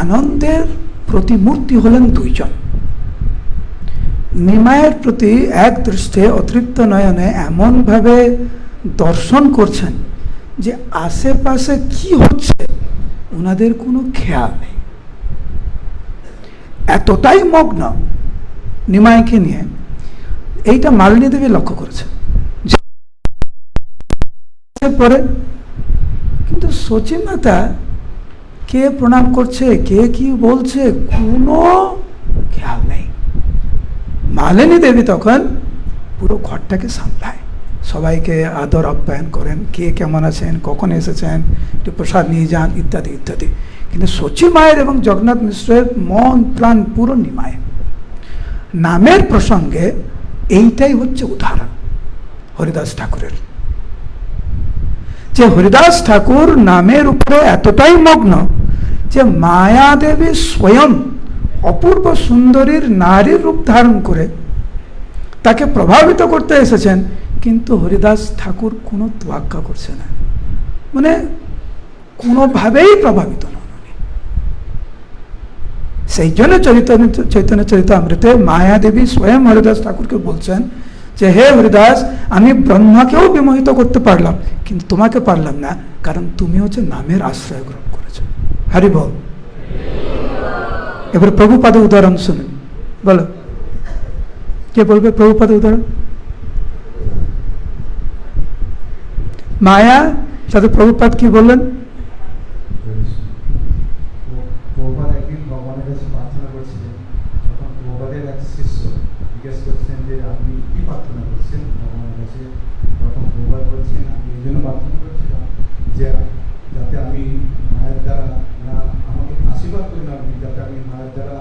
আনন্দের প্রতিমূর্তি হলেন দুইজন। নিমায়ের প্রতি এক দৃষ্টে অতৃপ্ত নয়নে এমনভাবে দর্শন করছেন যে আশেপাশে কি হচ্ছে ওনাদের কোনো খেয়াল নেই। এতটাই মগ্ন নিমায়কে নিয়ে এইটা মালিনী দেবী লক্ষ্য করেছে পরে কিন্তু সচিনতা কে প্রণাম করছে? কে কি বলছে? কোনো খেয়াল নেই। মালিনী দেবী তখন পুরো ঘরটাকে সামলায়। সবাইকে আদর আপ্যায়ন করেন, কে কেমন আছেন, কখন এসেছেন, একটু প্রসাদ নিয়ে যান, ইত্যাদি ইত্যাদি। কিন্তু সচি মায়ের এবং জগন্নাথ মিশ্রের মন, প্রাণ পুরো নিমায়। নামের প্রসঙ্গে এইটাই হচ্ছে উদাহরণ হরিদাস ঠাকুরের। যে হরিদাস ঠাকুর নামের উপরে এতটাই মগ্ন যে মায়াদেবী স্বয়ং অপূর্ব সুন্দরীর নারীর রূপ ধারণ করে, তাকে প্রভাবিত করতে এসেছেন, কিন্তু হরিদাস ঠাকুর কোনো তোয়াক্কা করছে না। মানে কোনোভাবেই প্রভাবিত নন সেই জন্য চৈতন্য চৈতন্য চরিত অমৃতে মায়াদেবী স্বয়ং হরিদাস ঠাকুরকে বলছেন যে, হে হরিদাস, আমি ব্রহ্মাকেও বিমোহিত করতে পারলাম, কিন্তু তোমাকে পারলাম না, কারণ তুমি হচ্ছে নামের আশ্রয় গ্রহণ বল এবার প্রভুপাদ উদাহরণ শুনুন। বলো। কে বলবে প্রভুপাদ উদাহরণ? মায়া সাথে প্রভুপাদ কি বললেন? প্রভুপাদ একদিন ভগবানের কাছে প্রার্থনা করছিলেন তখন প্রভুপাদের এক শিষ্য জিজ্ঞেস করছেন যে আপনি কি প্রার্থনা করছেন ভগবানের কাছে তখন প্রভুপাদ বলছেন আমি এই জন্য প্রার্থনা করছিলাম যে যাতে আমি মায়ের দ্বারা না আমাকে আশীর্বাদ করুন আপনি যাতে আমি মায়ের দ্বারা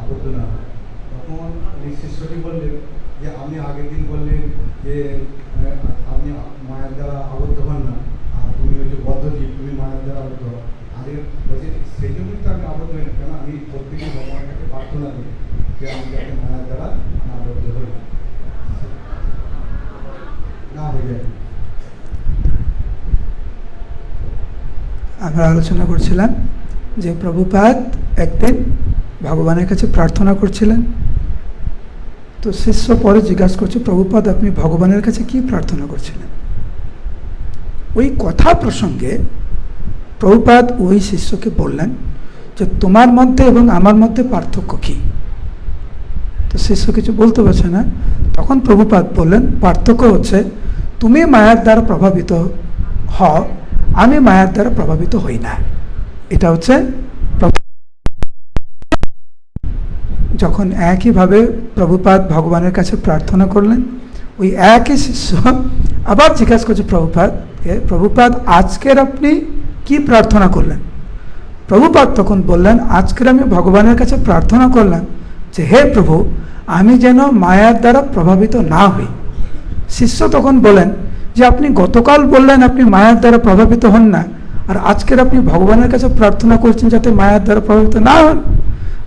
আবদ্ধ না হই তখন এই শিষ্যটি বললেন যে আপনি আগের দিন বললেন যে আপনি মায়ের দ্বারা আবদ্ধ হন না, আর তুমি হচ্ছে বদ্ধজীব, তুমি মায়ের দ্বারা আবদ্ধ হও। আগে বলছে, সেই জন্যই তো আমি আবদ্ধ হই না কেন আমি প্রত্যেকে ভগবানের কাছে প্রার্থনা করি যে আমি যাতে মায়ের দ্বারা আবদ্ধ হই। না আমরা আলোচনা করছিলাম যে প্রভুপাত একদিন ভগবানের কাছে প্রার্থনা করছিলেন। তো শিষ্য পরে জিজ্ঞাসা করছে, প্রভুপাদ, আপনি ভগবানের কাছে কি প্রার্থনা করছিলেন? ওই কথা প্রসঙ্গে প্রভুপাদ ওই শিষ্যকে বললেন যে, তোমার মধ্যে এবং আমার মধ্যে পার্থক্য কী? তো শিষ্য কিছু বলতে পারছে না। তখন প্রভুপাদ বললেন, পার্থক্য হচ্ছে তুমি মায়ার দ্বারা প্রভাবিত হও, আমি মায়ার দ্বারা প্রভাবিত হই না। এটা হচ্ছে যখন একইভাবে প্রভুপাদ ভগবানের কাছে প্রার্থনা করলেন, ওই একই শিষ্য আবার জিজ্ঞাসা করছে প্রভুপাদকে প্রভুপাদ, আজকের আপনি কি প্রার্থনা করলেন? প্রভুপাদ তখন বললেন, আজকের আমি ভগবানের কাছে প্রার্থনা করলাম যে, হে প্রভু, আমি যেন মায়ার দ্বারা প্রভাবিত না হই। শিষ্য তখন বলেন, যে আপনি গতকাল বললেন আপনি মায়ার দ্বারা প্রভাবিত হন না, আর আজকের আপনি ভগবানের কাছে প্রার্থনা করছেন যাতে মায়ার দ্বারা প্রভাবিত না হন।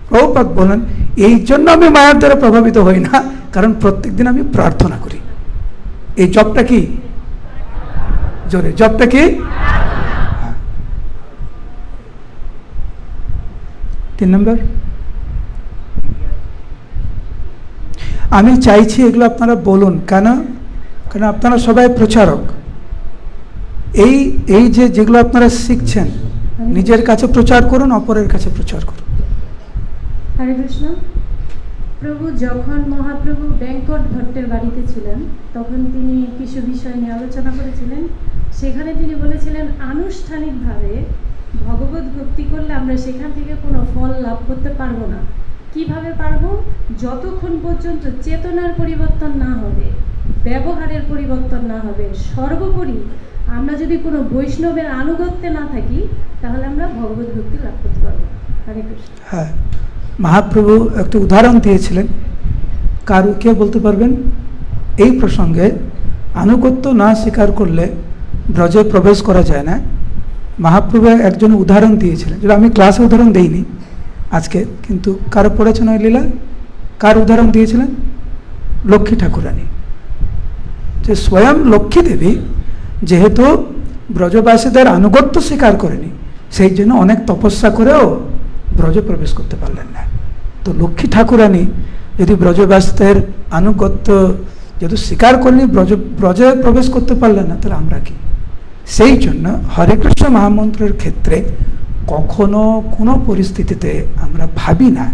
প্রভুপাদ বলেন এই জন্য আমি মায়ার দ্বারা প্রভাবিত হই না, কারণ প্রত্যেকদিন আমি প্রার্থনা করি। এই জবটা কি? জোরে, জবটা কি। তিন নম্বর। আমি চাইছি এগুলো আপনারা বলুন, কেন? কেন আপনারা সবাই প্রচারক। এই এই যে যেগুলো আপনারা শিখছেন, নিজের কাছে প্রচার করুন, অপরের কাছে প্রচার করুন। হরে কৃষ্ণ। প্রভু যখন মহাপ্রভু ব্যাংকট ভট্টের বাড়িতে ছিলেন, তখন তিনি কিছু বিষয় নিয়ে আলোচনা করেছিলেন। সেখানে তিনি বলেছিলেন, আনুষ্ঠানিকভাবে ভগবত ভক্তি করলে আমরা সেখান থেকে কোনো ফল লাভ করতে পারব না। কীভাবে পারব? যতক্ষণ পর্যন্ত চেতনার পরিবর্তন না হবে, ব্যবহারের পরিবর্তন না হবে, সর্বোপরি আমরা যদি কোনো বৈষ্ণবের আনুগত্যে না থাকি, তাহলে আমরা ভগবত ভক্তি লাভ করতে পারব হরে কৃষ্ণ। হ্যাঁ। মহাপ্রভু একটা উদাহরণ দিয়েছিলেন। কার কে বলতে পারবেন? এই প্রসঙ্গে আনুগত্য না স্বীকার করলে ব্রজে প্রবেশ করা যায় না। মহাপ্রভু একজন উদাহরণ দিয়েছিলেন। যেটা আমি ক্লাসে উদাহরণ দেইনি আজকে, কিন্তু কার পড়েছেন ওই লীলা? কার উদাহরণ দিয়েছিলেন? লক্ষ্মী ঠাকুরানী। যে স্বয়ং লক্ষ্মী দেবী যেহেতু ব্রজবাসীদের আনুগত্য স্বীকার করেনি, সেই জন্য অনেক তপস্যা করেও ব্রজে প্রবেশ করতে পারলেন না। তো লক্ষ্মী ঠাকুরানী যদি ব্রজবাসীদের আনুগত্য যদি স্বীকার করেনি ব্রজ ব্রজে প্রবেশ করতে পারলেন না, তাহলে আমরা কি? সেই জন্য হরে কৃষ্ণ মহামন্ত্রের ক্ষেত্রে কখনো কোনো পরিস্থিতিতে আমরা ভাবি না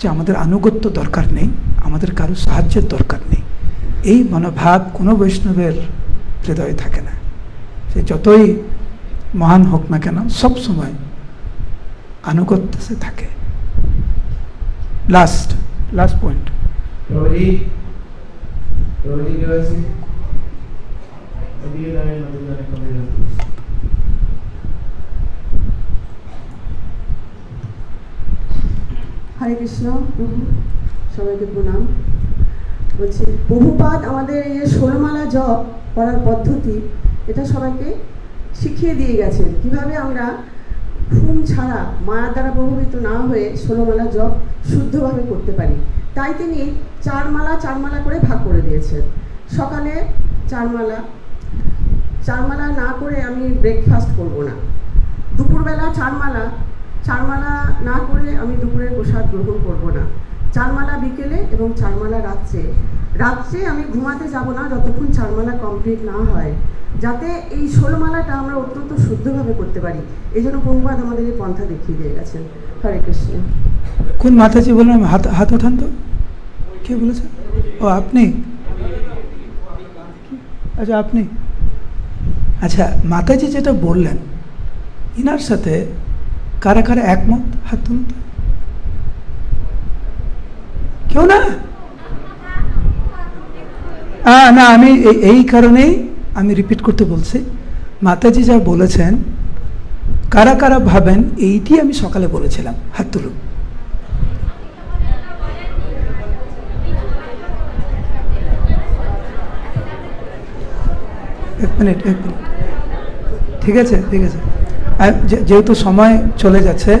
যে আমাদের আনুগত্য দরকার নেই, আমাদের কারও সাহায্যের দরকার নেই। এই মনোভাব কোনো বৈষ্ণবের হৃদয়ে থাকে না। সে যতই মহান হোক না কেন সব সময় আনুগত্য সে থাকে last last point Hare Krishna সবাইকে প্রণাম। বলছি বহুপাত আমাদের এই সোলমালা জপ করার পদ্ধতি এটা সবাইকে শিখিয়ে দিয়ে গেছে কীভাবে আমরা ঘুম ছাড়া মায়ার দ্বারা প্রভাবিত না হয়ে ষোলমালা জপ শুদ্ধভাবে করতে পারি। তাই তিনি চার মালা চার মালা করে ভাগ করে দিয়েছেন। সকালে চার মালা চার মালা না করে আমি ব্রেকফাস্ট করব না। দুপুরবেলা চারমালা চারমালা না করে আমি দুপুরের প্রসাদ গ্রহণ করব না। চারমালা বিকেলে এবং চারমালা রাত্রে রাত্রে আমি ঘুমাতে যাব না যতক্ষণ চারমালা কমপ্লিট না হয়। যাতে এই ষোলমালাটা আমরা অত্যন্ত শুদ্ধভাবে করতে পারি। এই জন্য বহুবাদ আমাদের এই পন্থা দেখিয়ে দিয়ে গেছেন। হরে কৃষ্ণ। কোন মাতাজি বললাম হাত হাত ওঠান তো। কে বলেছেন ও, আপনি? আচ্ছা আপনি? আচ্ছা মাতাজি যেটা বললেন, ইনার সাথে কারা কারা একমত? হাত তুলুন তো। কেউ না? না, আমি এই- কারণেই আমি রিপিট করতে বলছি। মাতাজি যা বলেছেন, কারা কারা ভাবেন, এইটি আমি সকালে বলেছিলাম, হাত তুলুন। এক মিনিট এক মিনিট। ঠিক আছে ঠিক আছে। যেহেতু সময় চলে যাচ্ছে,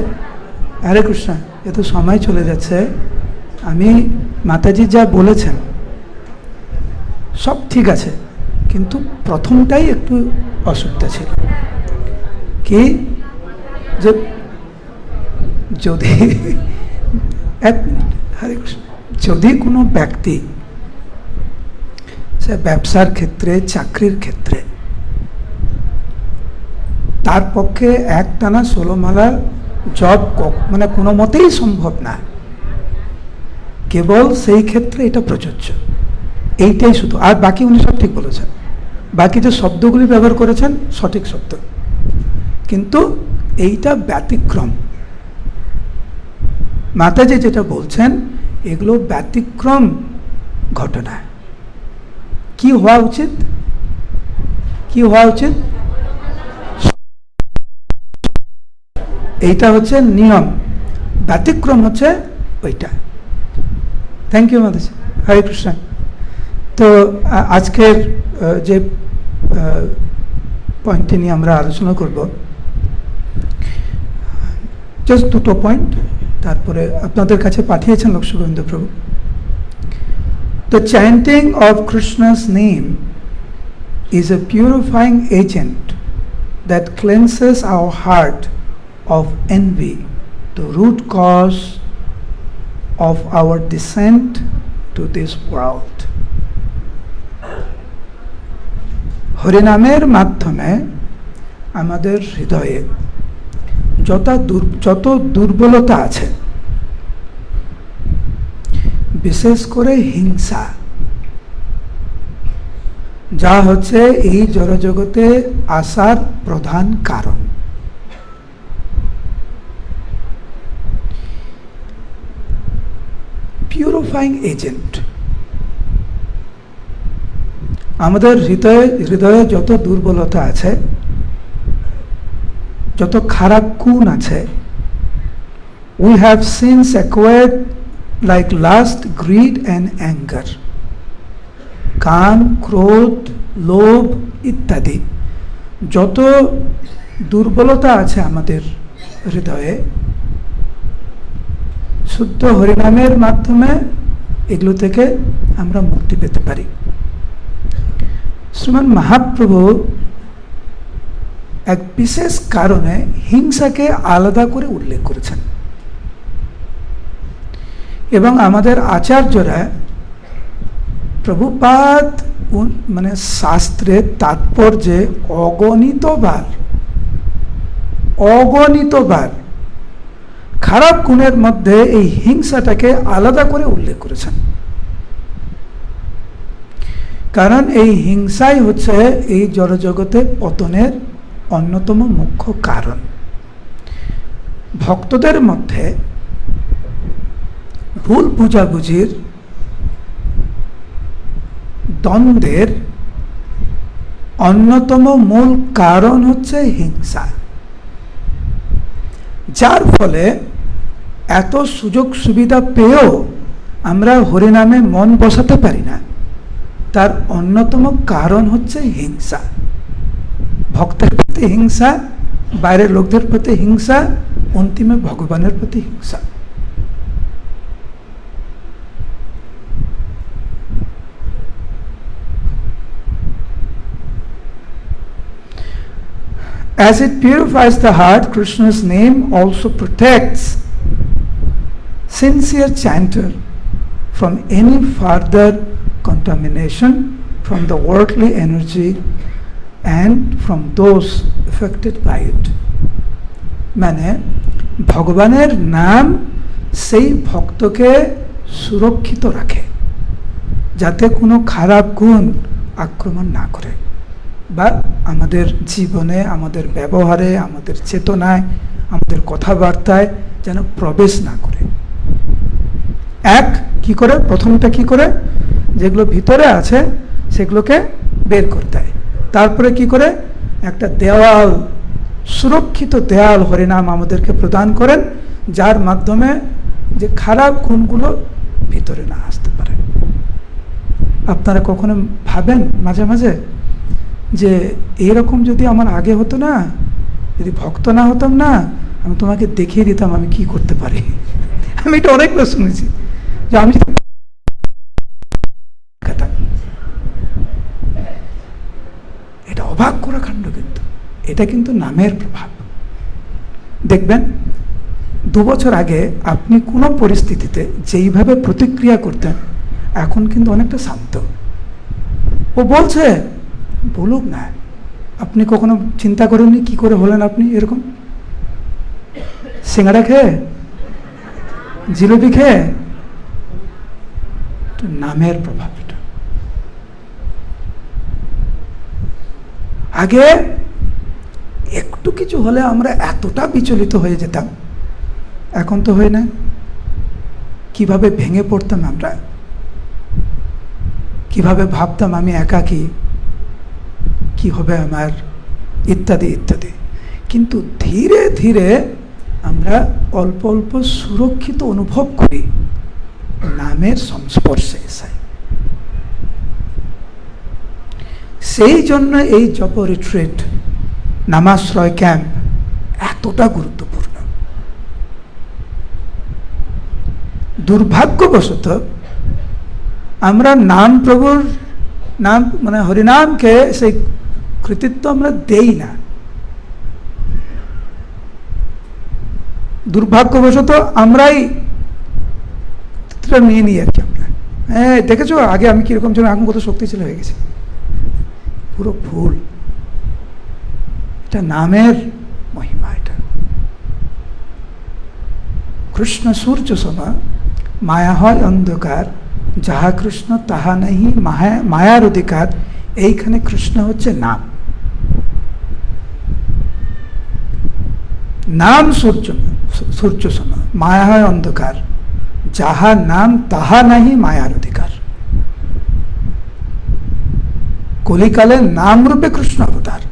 হরে কৃষ্ণ, যেহেতু সময় চলে যাচ্ছে, আমি মাতাজি যা বলেছেন সব ঠিক আছে, কিন্তু প্রথমটাই একটু অসুবিধা ছিল। কি? যে যদি এক হরে যদি কোনো ব্যক্তি সে ব্যবসার ক্ষেত্রে, চাকরির ক্ষেত্রে তার পক্ষে একটানা ষোলোমালা জব মানে কোনো মতেই সম্ভব না, কেবল সেই ক্ষেত্রে এটা প্রযোজ্য। এইটাই শুধু। আর বাকি উনি সব ঠিক বলেছেন। বাকি যে শব্দগুলি ব্যবহার করেছেন, সঠিক শব্দ। কিন্তু এইটা ব্যতিক্রম। মাতাজি যেটা বলছেন, এগুলো ব্যতিক্রম ঘটনা। কি হওয়া উচিত? কি হওয়া উচিত? এইটা হচ্ছে নিয়ম। ব্যতিক্রম হচ্ছে ওইটা। থ্যাংক ইউ মাদাজি হরে কৃষ্ণ। তো আ- আজকের আহ, যে পয়েন্টটি নিয়ে আমরা আলোচনা করব জাস্ট দুটো পয়েন্ট তারপরে আপনাদের কাছে পাঠিয়েছেন লক্ষ্মীগোবিন্দ প্রভু The chanting of Krishna's name is a purifying agent that cleanses our heart of envy, the root cause of our descent to this world. হরিনামের মাধ্যমে আমাদের হৃদয়ে যত যত দুর্বলতা আছে, বিশেষ করে হিংসা, যা হচ্ছে এই জড়জগতে আসার প্রধান কারণ। পিউরিফাইং এজেন্ট আমাদের হৃদয়ে হৃদয়ে যত দুর্বলতা আছে, যত খারাপ গুণ আছে we have since acquired like lust greed and anger কাম, ক্রোধ, লোভ ইত্যাদি। যত দুর্বলতা আছে আমাদের হৃদয়ে, শুদ্ধ হরিনামের মাধ্যমে এগুলো থেকে আমরা মুক্তি পেতে পারি। শ্রীমান মহাপ্রভু এক বিশেষ কারণে হিংসাকে আলাদা করে উল্লেখ করেছেন। এবং আমাদের আচার্যরা প্রভুপাত মানে শাস্ত্রের তাৎপর্যে অগণিতবার অগণিতবার খারাপ গুণের মধ্যে এই হিংসাটাকে আলাদা করে উল্লেখ করেছেন। কারণ এই হিংসাই হচ্ছে এই জড়জগতে পতনের অন্যতম মুখ্য কারণ। ভক্তদের মধ্যে ভুল বুঝাবুঝির দ্বন্দ্বের অন্যতম মূল কারণ হচ্ছে হিংসা। যার ফলে এত সুযোগ সুবিধা পেয়েও আমরা হরিনামে মন বসাতে পারি না। তার অন্যতম কারণ হচ্ছে হিংসা ভক্তের প্রতি হিংসা বাইরের লোকদের প্রতি হিংসা অন্তিমে ভগবানের প্রতি হিংসা As it purifies the heart, Krishna's name also protects sincere chanter from any further contamination from the worldly energy and from those affected by it. মানে ভগবানের নাম সেই ভক্তকে সুরক্ষিত রাখে, যাতে কোনো খারাপ গুণ আক্রমণ না করে। বা আমাদের জীবনে, আমাদের ব্যবহারে, আমাদের চেতনায়, আমাদের কথাবার্তায় যেন প্রবেশ না করে। এক, কি করে? প্রথমটা কি করে? যেগুলো ভিতরে আছে, সেগুলোকে বের করতে হয়। তারপরে কি করে? একটা দেওয়াল, সুরক্ষিত দেয়াল হরিনাম আমাদেরকে প্রদান করেন, যার মাধ্যমে যে খারাপ গুণগুলো ভিতরে না আসতে পারে। আপনারা কখনো ভাবেন মাঝে মাঝে যে এরকম যদি আমার আগে হতো না, যদি ভক্ত না হতাম না, আমি তোমাকে দেখিয়ে দিতাম আমি কি করতে পারি? আমি এটা অনেকবার শুনেছি। যে আমি অবাক করা কাণ্ড কিন্তু। এটা কিন্তু নামের প্রভাব। দেখবেন, দু বছর আগে আপনি কোনো পরিস্থিতিতে যেইভাবে প্রতিক্রিয়া করতেন, এখন কিন্তু অনেকটা শান্ত। ও বলছে, বলুক না, আপনি কখনো চিন্তা করেননি কি করে হলেন আপনি এরকম? সিঙ্গাড়া খেয়ে? জিলিপি খেয়ে? নামের প্রভাব এটা আগে একটু কিছু হলে আমরা এতটা বিচলিত হয়ে যেতাম। এখন তো হয় না। কীভাবে ভেঙে পড়তাম আমরা? কীভাবে ভাবতাম আমি একাকী? কি হবে আমার? ইত্যাদি ইত্যাদি। কিন্তু ধীরে ধীরে আমরা অল্প অল্প সুরক্ষিত অনুভব করি। নামের সংস্পর্শে এসে। সেই জন্য এই জপ রিট্রিট নামাশ্রয় ক্যাম্প এতটা গুরুত্বপূর্ণ। দুর্ভাগ্যবশত আমরা নাম প্রভুর নাম মানে হরিনামকে সেই কৃতিত্ব আমরা দেই না। দুর্ভাগ্যবশত আমরাই নিয়ে নিই আর কি আমরা। হ্যাঁ দেখেছ? আগে আমি কীরকম ছিল এখন কত শক্তিশালী হয়ে গেছি। পুরো ভুল এটা নামের মহিমা এটা কৃষ্ণ সূর্য সমা মায়া হয় অন্ধকার যাহা কৃষ্ণ তাহা নেই মায়া মায়ার অধিকার এইখানে কৃষ্ণ হচ্ছে নাম নাম সূর্য সূর্য সম মায়া হয় অন্ধকার যাহা নাম তাহা নাহি মায়ার অধিকার কলিকালে নাম রূপে কৃষ্ণ অবতার।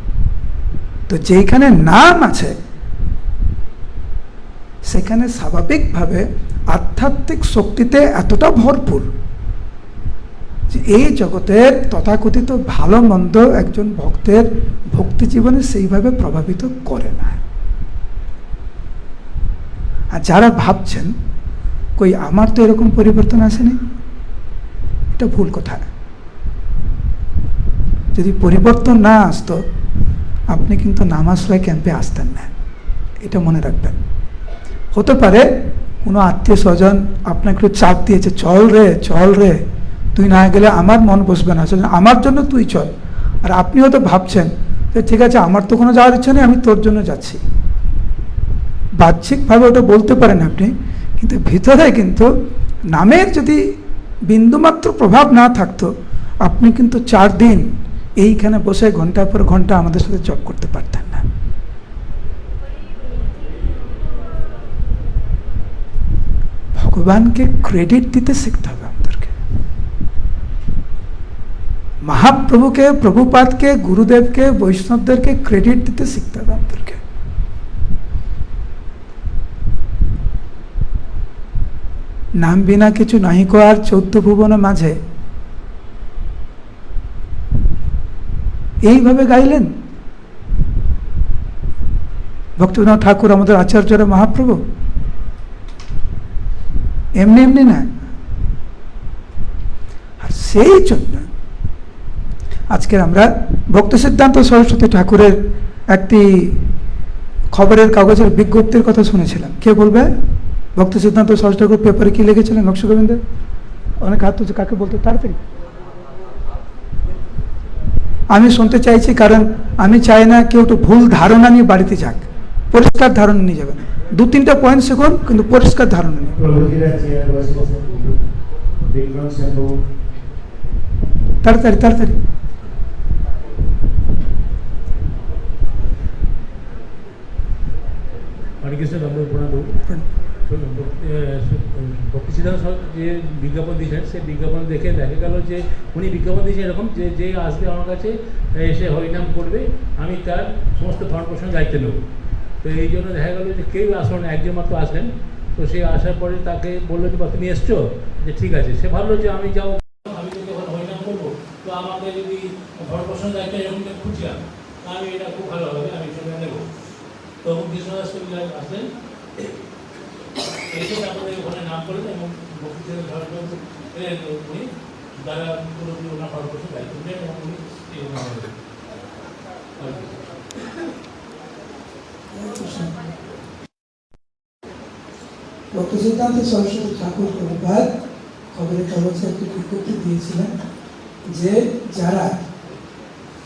তো যেখানে নাম আছে, সেখানে স্বাভাবিকভাবে আধ্যাত্মিক শক্তিতে এতটা ভরপুর যে এই জগতের তথাকথিত ভালো মন্দ একজন ভক্তের ভক্তি জীবনে সেইভাবে প্রভাবিত করে না। আর যারা ভাবছেন, কই, আমার তো এরকম পরিবর্তন আসেনি? এটা ভুল কথা। যদি পরিবর্তন না আসতো, আপনি কিন্তু নামাশ্রয় ক্যাম্পে আসতেন না। এটা মনে রাখবেন। হতে পারে কোনো আত্মীয় স্বজন আপনাকে একটু চাপ দিয়েছে, চল রে চল রে, তুই না গেলে আমার মন বসবে না। সেজন্য আমার জন্য তুই চল। আর আপনি হয়তো ভাবছেন যে, ঠিক আছে, আমার তো কোনো যাওয়ার ইচ্ছা নেই, আমি তোর জন্য যাচ্ছি। বাহ্যিকভাবে ওটা বলতে পারেন আপনি, কিন্তু ভিতরে কিন্তু নামের যদি বিন্দুমাত্র প্রভাব না থাকতো, আপনি কিন্তু চার দিন এইখানে বসে ঘণ্টার পর ঘণ্টা আমাদের সাথে জব করতে পারতেন না। ভগবানকে ক্রেডিট দিতে শিখতে হবে আমাদেরকে। মহাপ্রভুকে, প্রভুপাদকে, গুরুদেবকে, বৈষ্ণবদেরকে ক্রেডিট দিতে শিখতে হবে আমাদেরকে। নাম বিনা কিছু নাহিক আর চৌদ্দ ভুবনের মাঝে এইভাবে গাইলেন? ভক্তিবিনোদ ঠাকুর আমাদের আচার্যরা, মহাপ্রভু? এমনি এমনি না। আর সেই জন্য আজকের আমরা ভক্ত সিদ্ধান্ত সরস্বতী ঠাকুরের একটি খবরের কাগজের বিজ্ঞপ্তির কথা শুনেছিলাম। কে বলবে? ভক্ত সিদ্ধান্ত সরস্বতী ঠাকুর পেপারে কি লিখেছিলেন নকশ অনেক হাত তুলছে কাকে বলতে? তাড়াতাড়ি। আমি শুনতে চাইছি কারণ আমি চাই না কেউ একটু ভুল ধারণা নিয়ে বাড়িতে যাক। পরিষ্কার ধারণা নিয়ে যাবেন। দু তিনটা পয়েন্ট শিখুন কিন্তু পরিষ্কার ধারণা নিয়ে তাড়াতাড়ি তাড়াতাড়ি। হরে কৃষ্ণ নম্বর প্রণাম সিদ্ধান্ত যে বিজ্ঞাপন দিয়েছেন সেই বিজ্ঞাপন দেখে দেখা গেল যে উনি বিজ্ঞাপন দিয়েছেন এরকম যে যে আসবে আমার কাছে এসে হরিনাম করবে আমি তার সমস্ত ভরণ পোষণ দায়িত্ব নেব। তো এই জন্য দেখা গেল যে কেউ আসলো না একজন মাত্র আসলেন। তো সে আসার পরে তাকে বলল যে "বাহ, তুমি এসছো? যে ঠিক আছে। সে ভাবলো যে আমি যাও আমি যদি ওখানে হরিনাম করব তো আমাকে যদি ভরণ দায়িত্ব এরকম খুঁজছিলাম আমি এটা খুব ভালো হবে আমি সেটা নেব। তখন আসলেন। এসে ওখানে নাম এবং বক্তৃতা উনি দ্বারা ওনার দায়িত্ব এবং উনি। ভক্তি সিদ্ধান্ত সরস্বতী ঠাকুর প্রভুপাত খবরের কাগজে একটি বিজ্ঞপ্তি দিয়েছিলেন যে যারা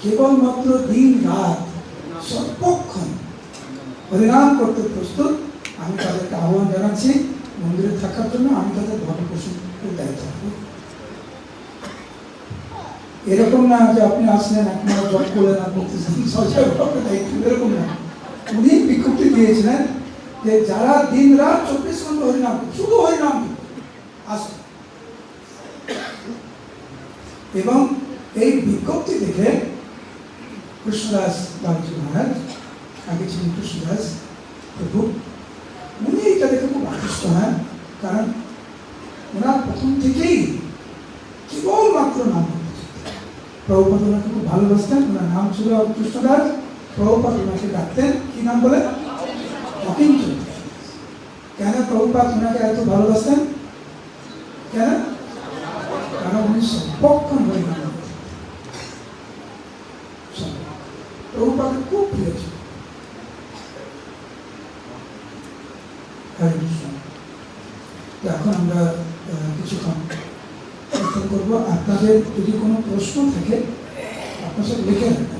কেবলমাত্র দিন রাত সর্বক্ষণ হরিনাম করতে প্রস্তুত আমি তাদেরকে আহ্বান জানাচ্ছি মন্দিরে থাকার জন্য আমি তাদের ভরণ পোষণ দায়িত্ব থাকব। এরকম না যে আপনি আসলেন আপনারা জব করলেন আর বলতেছেন আপনার দায়িত্ব, এরকম না। উনি বিজ্ঞপ্তি দিয়েছিলেন যে যারা দিন রাত চব্বিশ ঘণ্টা হরিনাম, শুধু হরিনাম আসবে এবং এই বিজ্ঞপ্তি দেখে কৃষ্ণদাস বাবুজি মহারাজ, আগে ছিলেন কৃষ্ণদাস প্রভু উনি এটা দেখে খুব আকৃষ্ট হন কারণ ওনার প্রথম থেকেই কেবলমাত্র নাম। প্রভুপাত ওনাকে খুব ভালোবাসতেন, ওনার নাম ছিল কৃষ্ণদাস। প্রভুপাত ওনাকে ডাকতেন, কি নাম বলে? অকিঞ্চন কেন প্রভুপাত ওনাকে এত ভালোবাসতেন? কেন? কারণ উনি সর্বক্ষণ হয়ে গেলেন প্রভুপাতের খুব প্রিয় ছিল হরে কৃষ্ণ তো এখন আমরা আহ, কিছুক্ষণ কীর্তন করব। আপনাদের যদি কোনো প্রশ্ন থাকে আপনার সাথে লিখে রাখবেন